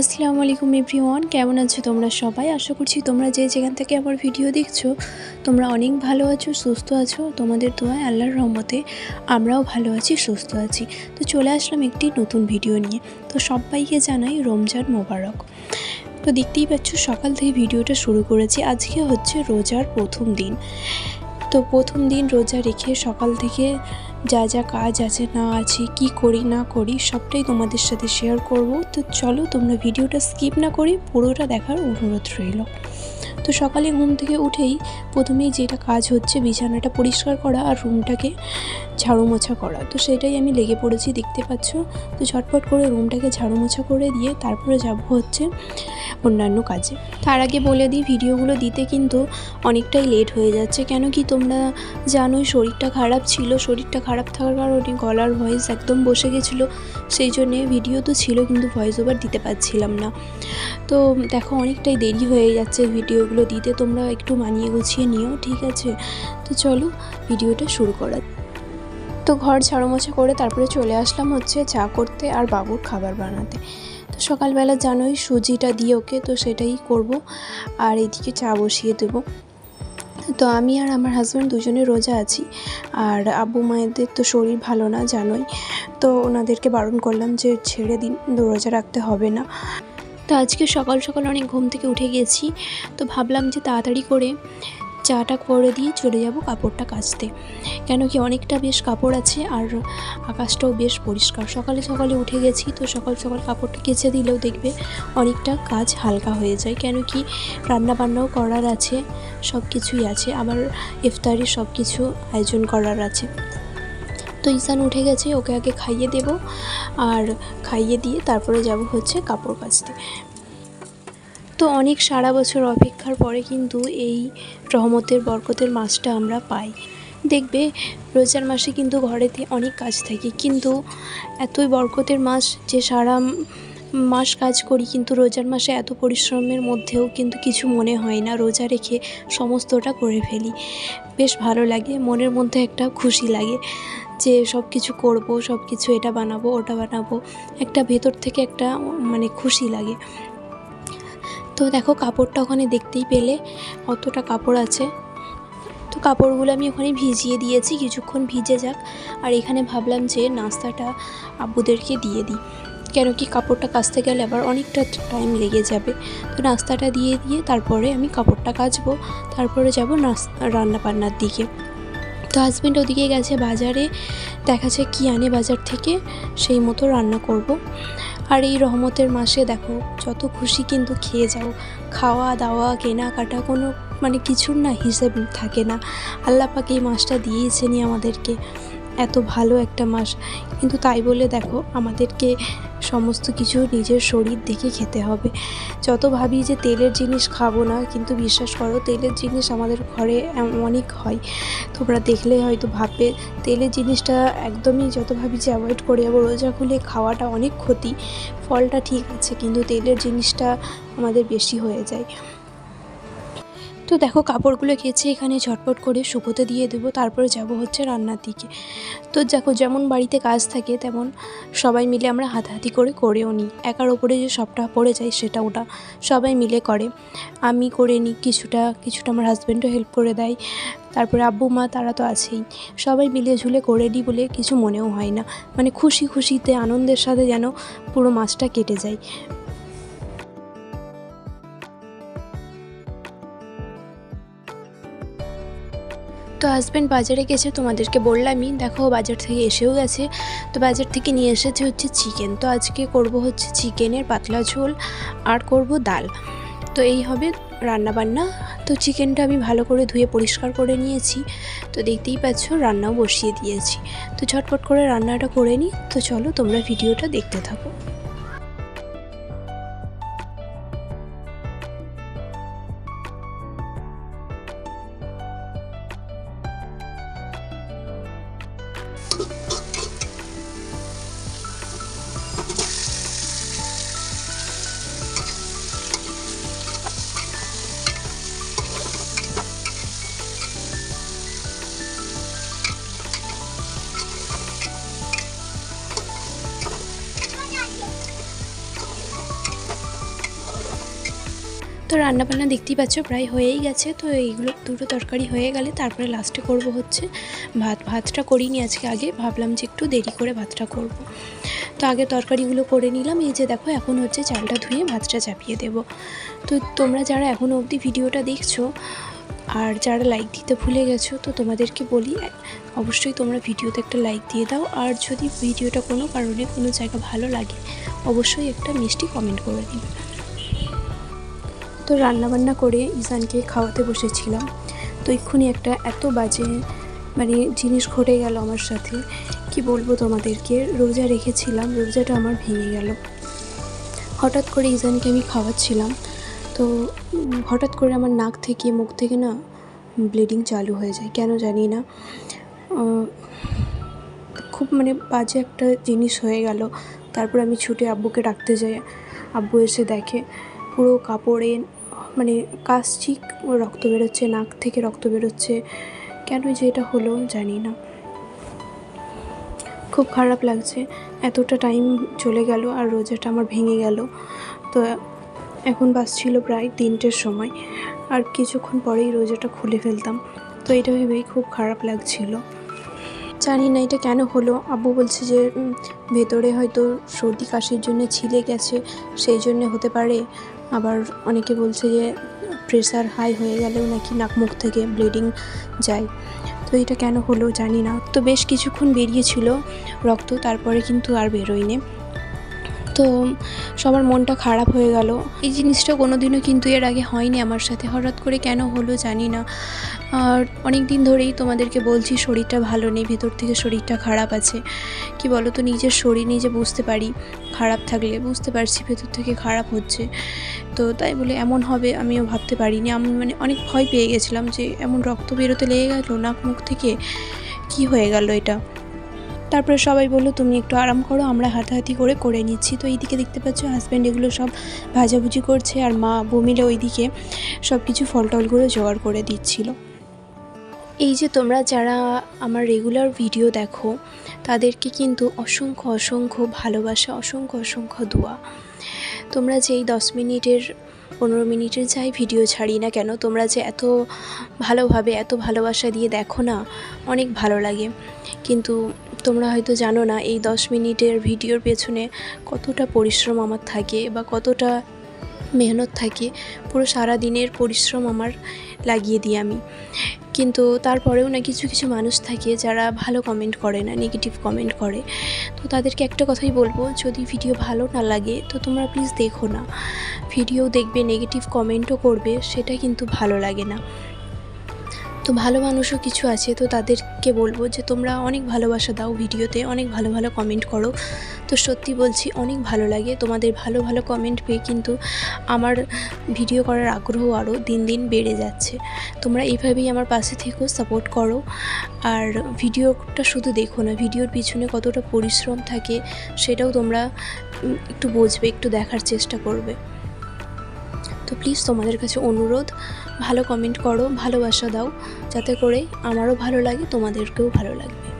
আসসালামু আলাইকুম এভরিওয়ান, কেমন আছো তোমরা সবাই? আশা করছি তোমরা যে যেখান থেকে আমার ভিডিও দেখছ, তোমরা অনেক ভালো আছো, সুস্থ আছো। তোমাদের দোয়ায় আল্লাহর রহমতে আমরাও ভালো আছি, সুস্থ আছি। তো চলে আসলাম একটি নতুন ভিডিও নিয়ে। তো সবাইকে জানাই রমজান মোবারক। তো দেখতেই পাচ্ছ, সকাল থেকে ভিডিওটা শুরু করেছি। আজকে হচ্ছে রোজার প্রথম দিন। তো প্রথম দিন রোজা রেখে সকাল থেকে যা যা কাজ আছে, না আছে, কি করি, না করি, সবটাই তোমাদের সাথে শেয়ার করব। তো চলো তোমরা ভিডিওটা স্কিপ না করি পুরোটা দেখার অনুরোধ রইল। তো সকালে ঘুম থেকে উঠেই প্রথমেই যেটা কাজ হচ্ছে বিছানাটা পরিষ্কার করা আর রুমটাকে ঝাড়ু মোছা করা। তো সেটাই আমি লেগে পড়েছি, দেখতে পাচ্ছ? তো ঝটপট করে রুমটাকে ঝাড়ু মোছা করে দিয়ে তারপরে যাব হচ্ছে অন্যান্য কাজে। তার আগে বলে দিই, ভিডিওগুলো দিতে কিন্তু অনেকটাই লেট হয়ে যাচ্ছে। কেন কি তোমরা জানোই শরীরটা খারাপ ছিল। শরীরটা খারাপ থাকার কারণে গলার ভয়েস একদম বসে গেছিল। সেই জন্যে ভিডিও তো ছিল, কিন্তু ভয়েস ওভার দিতে পারছিলাম না। তো দেখো, অনেকটাই দেরি হয়ে যাচ্ছে ভিডিওগুলো দিতে। তোমরা একটু মানিয়ে গুছিয়ে নিও, ঠিক আছে? তো চলো, ভিডিওটা শুরু করা। তো ঘর ঝাড়ু মোছা করে তারপরে চলে আসলাম হচ্ছে চা করতে আর বাবুর খাবার বানাতে। তো সকালবেলা জানোই সুজিটা দিয়ে ওকে, তো সেটাই করব। আর এইদিকে চা বসিয়ে দেবো। তো আমি আর আমার হাজব্যান্ড দুজনে রোজা আছি। আর আব্বু মায়েদের তো শরীর ভালো না, জানোই। তো ওনাদেরকে বারণ করলাম যে ছেড়ে দিন রোজা রাখতে হবে না। তো আজকে সকাল সকাল অনেক ঘুম থেকে উঠে গেছি। তো ভাবলাম যে তাড়াতাড়ি করে চাটা করে দিয়ে চলে যাব কাপড়টা কাচতে। কেন কি অনেকটা বেশ কাপড় আছে আর আকাশটাও বেশ পরিষ্কার। সকালে সকালে উঠে গেছি তো সকাল সকাল কাপড়টা কেচে দিলেও দেখবে অনেকটা কাজ হালকা হয়ে যায়। কেন কি রান্না বান্নাও করার আছে সব কিছুই আছে। আবার ইফতারি সব কিছু আয়োজন করার আছে। তো ঈশান উঠে গেছে, ওকে আগে খাইয়ে দেব। আর খাইয়ে দিয়ে তারপরে যাব হচ্ছে কাপড় কাচতে। তো অনেক সারা বছর অপেক্ষার পরে কিন্তু এই রহমতের, বরকতের মাছটা আমরা পাই। দেখবে, রোজার মাসে কিন্তু ঘরেতে অনেক কাজ থাকে, কিন্তু এতই বরকতের মাস যে সারা মাস কাজ করি কিন্তু রোজার মাসে এত পরিশ্রমের মধ্যেও কিন্তু কিছু মনে হয় না। রোজা রেখে সমস্তটা করে ফেলি। বেশ ভালো লাগে, মনের মধ্যে একটা খুশি লাগে যে সব কিছু করব সব কিছু এটা বানাবো, ওটা বানাবো। একটা ভেতর থেকে একটা মানে খুশি লাগে। তো দেখো কাপড়টা ওখানে দেখতেই পেলে অতটা কাপড় আছে। তো কাপড়গুলো আমি ওখানে ভিজিয়ে দিয়েছি, কিছুক্ষণ ভিজে যাক। আর এখানে ভাবলাম যে নাস্তাটা আব্বুদেরকে দিয়ে দিই। কেন কি কাপড়টা কাচতে গেলে আবার অনেকটা টাইম লেগে যাবে। তো নাস্তাটা দিয়ে দিয়ে তারপরে আমি কাপড়টা কাচবো। তারপরে যাব রান্না বান্নার দিকে। তো হাজব্যান্ড ওদিকে গেছে বাজারে। দেখাচ্ছে কি আনে বাজার থেকে, সেই মতো রান্না করব। আর এই রহমতের মাসে দেখো, যত খুশি কিন্তু খেয়ে যাও। খাওয়া, দাওয়া, কেনাকাটা কোনো মানে কিছুর না হিসেব থাকে না। আল্লাহ পাক এই মাসটা দিয়েছেনই আমাদেরকে। এত ভালো একটা মাস। কিন্তু তাই বলে দেখো, আমাদেরকে সমস্ত কিছু নিজের শরীর দেখে খেতে হবে। যত ভাবি যে তেলের জিনিস খাব না, কিন্তু বিশ্বাস করো, তেলের জিনিস আমাদের ঘরে অনেক হয়। তোমরা দেখলে হয়তো ভাববে, তেলের জিনিসটা একদমই যত ভাবি যে অ্যাভয়েড করে যাব, রোজা খুলে খাওয়াটা অনেক ক্ষতি, ফলটা ঠিক আছে, কিন্তু তেলের জিনিসটা আমাদের বেশি হয়ে যায়। তো দেখো কাপড়গুলো কেচে এখানে ঝটপট করে শুকোতে দিয়ে দেবো, তারপরে যাব হচ্ছে রান্নার দিকে। তো দেখো যেমন বাড়িতে কাজ থাকে তেমন সবাই মিলে আমরা হাতাহাতি করে করেও নিই। একার ওপরে যে সবটা পড়ে যায় সেটা ওটা সবাই মিলে করে। আমি করে নিই কিছুটা কিছুটা আমার হাজব্যান্ডও হেল্প করে দেয়। তারপরে আব্বু, মা তারা তো আছেই। সবাই মিলে ঝুলে করে নিই বলে কিছু মনেও হয় না। মানে খুশি খুশিতে, আনন্দের সাথে যেন পুরো মাছটা কেটে যায়। তো হাজব্যান্ড বাজারে গেছে, তোমাদেরকে বললামই, দেখো বাজার থেকে এসেও গেছে। তো বাজার থেকে নিয়ে এসেছে হচ্ছে চিকেন তো আজকে করব হচ্ছে চিকেনের পাতলা ঝোল আর করব ডাল। তো এই হবে রান্না বান্না তো চিকেনটা আমি ভালো করে ধুয়ে পরিষ্কার করে নিয়েছি। তো দেখতেই পাচ্ছ, রান্নাও বসিয়ে দিয়েছি। তো ঝটপট করে রান্নাটা করে নিই। তো চলো তোমরা ভিডিওটা দেখতে থাকো। তো রান্নাবান্না দেখতেই পাচ্ছ, প্রায় হয়েই গেছে। তো এইগুলো দুটো তরকারি হয়ে গেলে তারপরে লাস্টে করব হচ্ছে ভাত। ভাতটা করিনি আজকে আগে, ভাবলাম যে একটু দেরি করে ভাতটা করব। তো আগে তরকারিগুলো করে নিলাম, এই যে দেখো এখন হচ্ছে চালটা ধুয়ে ভাতটা চাপিয়ে দেব। তো তোমরা যারা এখনও অবধি ভিডিওটা দেখছ আর যারা লাইক দিতে ভুলে গেছো, তো তোমাদেরকে বলি, অবশ্যই তোমরা ভিডিওতে একটা লাইক দিয়ে দাও। আর যদি ভিডিওটা কোনো কারণে কোনো জায়গা ভালো লাগে, অবশ্যই একটা মিষ্টি কমেন্ট করে দিবে। তো রান্নাবান্না করে ইসানকে খাওয়াতে বসেছিলাম। তো এক্ষুনি একটা এত বাজে মানে জিনিস ঘটে গেল আমার সাথে। কি বলব তোমাদেরকে? রোজা রেখেছিলাম, রোজাটা আমার ভেঙে গেল। হঠাৎ করে ইজানকে আমি খাওয়াচ্ছিলাম। তো হঠাৎ করে আমার নাক থেকে, মুখ থেকে না ব্লিডিং চালু হয়ে যায়, কেন জানি না। খুব মানে বাজে একটা জিনিস হয়ে গেল। তারপর আমি ছুটে আব্বুকে ডাকতে যাই, আব্বু এসে দেখে। পুরো কাপড়ে মানে কাশছি রক্ত বেরোচ্ছে, নাক থেকে রক্ত বেরোচ্ছে। কেন যে এটা হলো জানি না। খুব খারাপ লাগছে। এতটা টাইম চলে গেল আর রোজাটা আমার ভেঙে গেল। তো এখন বাসছিল প্রায় তিনটের সময়। আর কিছুক্ষণ পরেই রোজাটা খুলে ফেলতাম। তো এটা ভেবেই খুব খারাপ লাগছিল। জানি না এটা কেন হলো। আব্বু বলছে যে ভেতরে হয়তো সর্দি কাশির জন্য ছিলে গেছে, সেই জন্য হতে পারে। আবার অনেকে বলছে যে প্রেশার হাই হয়ে গেলেও নাকি নাক মুখ থেকে ব্লিডিং যায়। তো এটা কেন হলো জানি না। তো বেশ কিছুক্ষণ বেরিয়েছিল রক্ত, তারপরে কিন্তু আর বেরোয়নি। তো সবার মনটা খারাপ হয়ে গেল। এই জিনিসটা কোনো দিনও কিন্তু এর আগে হয়নি আমার সাথে। হঠাৎ করে কেন হলো জানি না। আর অনেক দিন ধরেই তোমাদেরকে বলছি, শরীরটা ভালো নেই, ভেতর থেকে শরীরটা খারাপ আছে। কি বলো তো নিজের শরীর নিজে বুঝতে পারি, খারাপ থাকলে বুঝতে পারছি ভেতর থেকে খারাপ হচ্ছে। তো তাই বলে এমন হবে আমিও ভাবতে পারিনি। আমি মানে অনেক ভয় পেয়ে গেছিলাম যে, এমন রক্ত বেরোতে লেগে গেল, নাক মুখ থেকে? কি হয়ে গেল এটা? তারপরে সবাই বলল, তুমি একটু আরাম করো, আমরা হাতাহাতি করে করে নিচ্ছি। তো এইদিকে দেখতে পাচ্ছ হাজব্যান্ড এগুলো সব ভাজাভুজি করছে আর মা বমিলে ওইদিকে সব কিছু ফল টলগুলো জোগাড় করে দিচ্ছিল। এই যে তোমরা যারা আমার রেগুলার ভিডিও দেখো, তাদেরকে কিন্তু অসংখ্য অসংখ্য ভালোবাসা, অসংখ্য অসংখ্য দোয়া। তোমরা যে এই দশ মিনিটের, পনেরো মিনিটের যাই ভিডিও ছাড়ি না কেন, তোমরা যে এত ভালোভাবে, এত ভালোবাসা দিয়ে দেখো না, অনেক ভালো লাগে। কিন্তু তোমরা হয়তো জানো না, এই দশ মিনিটের ভিডিওর পেছনে কতটা পরিশ্রম আমার থাকে বা কতটা মেহনত থাকে। পুরো সারা দিনের পরিশ্রম আমার লাগিয়ে দিই আমি। কিন্তু তারপরেও না কিছু কিছু মানুষ থাকে যারা ভালো কমেন্ট করে না নেগেটিভ কমেন্ট করে। তো তাদেরকে একটা কথাই বলব, যদি ভিডিও ভালো না লাগে, তো তোমরা প্লিজ দেখো না। ভিডিও দেখবে নেগেটিভ কমেন্টও করবে, সেটা কিন্তু ভালো লাগে না। তো ভালো মানুষও কিছু আছে, তো তাদেরকে বলব যে তোমরা অনেক ভালোবাসা দাও ভিডিওতে, অনেক ভালো ভালো কমেন্ট করো। তো সত্যি বলছি, অনেক ভালো লাগে। তোমাদের ভালো ভালো কমেন্ট পেয়ে কিন্তু আমার ভিডিও করার আগ্রহ আরও দিন দিন বেড়ে যাচ্ছে। তোমরা এইভাবেই আমার পাশে থেকেও সাপোর্ট করো। আর ভিডিওটা শুধু দেখো না, ভিডিওর পিছনে কতটা পরিশ্রম থাকে সেটাও তোমরা একটু বুঝবে, একটু দেখার চেষ্টা করবে। তো প্লিজ তোমাদের কাছে অনুরোধ, ভালো কমেন্ট করো, ভালোবাসা দাও, যাতে করে আমারও ভালো লাগে, তোমাদেরকেও ভালো লাগবে।